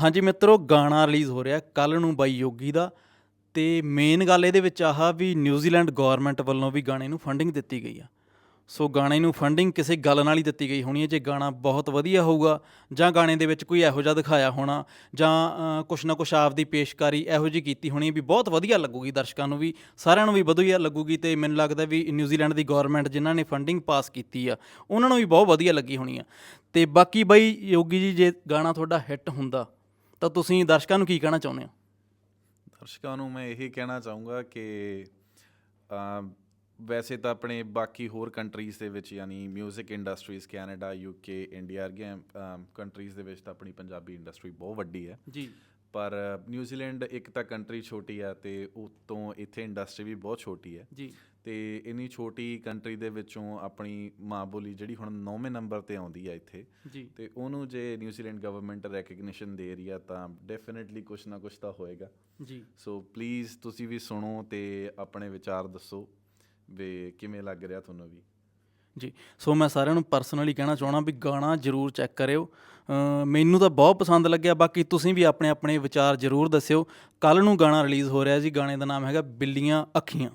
ਹਾਂਜੀ ਮਿੱਤਰੋ, ਗਾਣਾ ਰਿਲੀਜ਼ ਹੋ ਰਿਹਾ ਕੱਲ ਨੂੰ ਬਾਈ ਯੋਗੀ ਦਾ ਤੇ ਮੇਨ ਗੱਲ ਇਹਦੇ ਵਿੱਚ ਆਹ ਵੀ ਨਿਊਜ਼ੀਲੈਂਡ ਗਵਰਨਮੈਂਟ ਵੱਲੋਂ ਵੀ ਗਾਣੇ ਨੂੰ ਫੰਡਿੰਗ ਦਿੱਤੀ ਗਈ ਆ। ਸੋ ਗਾਣੇ ਨੂੰ ਫੰਡਿੰਗ ਕਿਸੇ ਗੱਲ ਨਾਲ ਹੀ ਦਿੱਤੀ ਗਈ ਹੋਣੀ ਹੈ, ਜੇ ਗਾਣਾ ਬਹੁਤ ਵਧੀਆ ਹੋਊਗਾ ਜਾਂ ਗਾਣੇ ਦੇ ਵਿੱਚ ਕੋਈ ਇਹੋ ਜਿਹਾ ਦਿਖਾਇਆ ਹੋਣਾ ਜਾਂ ਕੁਛ ਨਾ ਕੁਛ ਆਪਦੀ ਪੇਸ਼ਕਾਰੀ ਇਹੋ ਜਿਹੀ ਕੀਤੀ ਹੋਣੀ ਵੀ ਬਹੁਤ ਵਧੀਆ ਲੱਗੂਗੀ ਦਰਸ਼ਕਾਂ ਨੂੰ ਵੀ, ਸਾਰਿਆਂ ਨੂੰ ਵੀ ਵਧੀਆ ਲੱਗੂਗੀ ਤੇ ਮੈਨੂੰ ਲੱਗਦਾ ਵੀ ਨਿਊਜ਼ੀਲੈਂਡ ਦੀ ਗਵਰਨਮੈਂਟ ਜਿਨ੍ਹਾਂ ਨੇ ਫੰਡਿੰਗ ਪਾਸ ਕੀਤੀ ਆ, ਉਹਨਾਂ ਨੂੰ ਵੀ ਬਹੁਤ ਵਧੀਆ ਲੱਗੀ ਹੋਣੀ ਆ। ਤੇ ਬਾਕੀ ਬਾਈ ਯੋਗੀ ਜੀ, ਜੇ ਗਾਣਾ ਤੁਹਾਡਾ ਹਿੱਟ ਹੁੰਦਾ ਤਾਂ ਤੁਸੀਂ ਦਰਸ਼ਕਾਂ ਨੂੰ ਕੀ ਕਹਿਣਾ ਚਾਹੁੰਦੇ ਹੋ? ਦਰਸ਼ਕਾਂ ਨੂੰ ਮੈਂ ਇਹੀ ਕਹਿਣਾ ਚਾਹੂੰਗਾ ਕਿ ਵੈਸੇ ਤਾਂ ਆਪਣੇ ਬਾਕੀ ਹੋਰ ਕੰਟਰੀਜ਼ ਦੇ ਵਿੱਚ ਯਾਨੀ 뮤직 ਇੰਡਸਟਰੀਜ਼ ਕੈਨੇਡਾ ਯੂਕੇ ਇੰਡੀਆ ਵਰਗੀਆਂ ਕੰਟਰੀਜ਼ ਦੇ ਵਿੱਚ ਤਾਂ ਆਪਣੀ ਪੰਜਾਬੀ ਇੰਡਸਟਰੀ ਬਹੁਤ ਵੱਡੀ ਹੈ। ਜੀ। ਪਰ ਨਿਊਜ਼ੀਲੈਂਡ ਇੱਕ ਤਾਂ ਕੰਟਰੀ ਛੋਟੀ ਆ ਤੇ ਉਤੋਂ ਇੱਥੇ ਇੰਡਸਟਰੀ ਵੀ ਬਹੁਤ ਛੋਟੀ ਹੈ ਜੀ। ਤੇ ਇੰਨੀ ਛੋਟੀ ਕੰਟਰੀ ਦੇ ਵਿੱਚੋਂ ਆਪਣੀ ਮਾਂ ਬੋਲੀ ਜਿਹੜੀ ਹੁਣ 9ਵੇਂ ਨੰਬਰ ਤੇ ਆਉਂਦੀ ਆ ਇੱਥੇ ਜੀ। ਤੇ ਉਹਨੂੰ ਜੇ ਨਿਊਜ਼ੀਲੈਂਡ ਗਵਰਨਮੈਂਟ ਰੈਕਗਨੀਸ਼ਨ ਦੇ ਰਹੀ ਆ ਤਾਂ ਡੈਫੀਨਿਟਲੀ ਕੁਛ ਨਾ ਕੁਛ ਤਾਂ ਹੋਏਗਾ। ਜੀ। ਸੋ ਪਲੀਜ਼ ਤੁਸੀਂ ਵੀ ਸੁਣੋ ਤੇ ਆਪਣੇ ਵਿਚਾਰ ਦੱਸੋ ਵੀ ਕਿਵੇਂ ਲੱਗ ਰਿਹਾ ਤੁਹਾਨੂੰ ਵੀ। ਜੀ। ਸੋ ਮੈਂ ਸਾਰਿਆਂ ਨੂੰ ਪਰਸਨਲੀ ਕਹਿਣਾ ਚਾਹਣਾ ਵੀ ਗਾਣਾ ਜਰੂਰ ਚੈੱਕ ਕਰਿਓ। ਮੈਨੂੰ ਤਾਂ ਬਹੁਤ ਪਸੰਦ ਲੱਗਿਆ, ਬਾਕੀ ਤੁਸੀਂ ਵੀ ਆਪਣੇ ਆਪਣੇ ਵਿਚਾਰ ਜਰੂਰ ਦੱਸਿਓ। ਕੱਲ ਨੂੰ ਗਾਣਾ ਰਿਲੀਜ਼ ਹੋ ਰਿਹਾ ਜੀ, ਗਾਣੇ ਦਾ ਨਾਮ ਹੈਗਾ ਬਿੱਲੀਆਂ ਅੱਖੀਆਂ।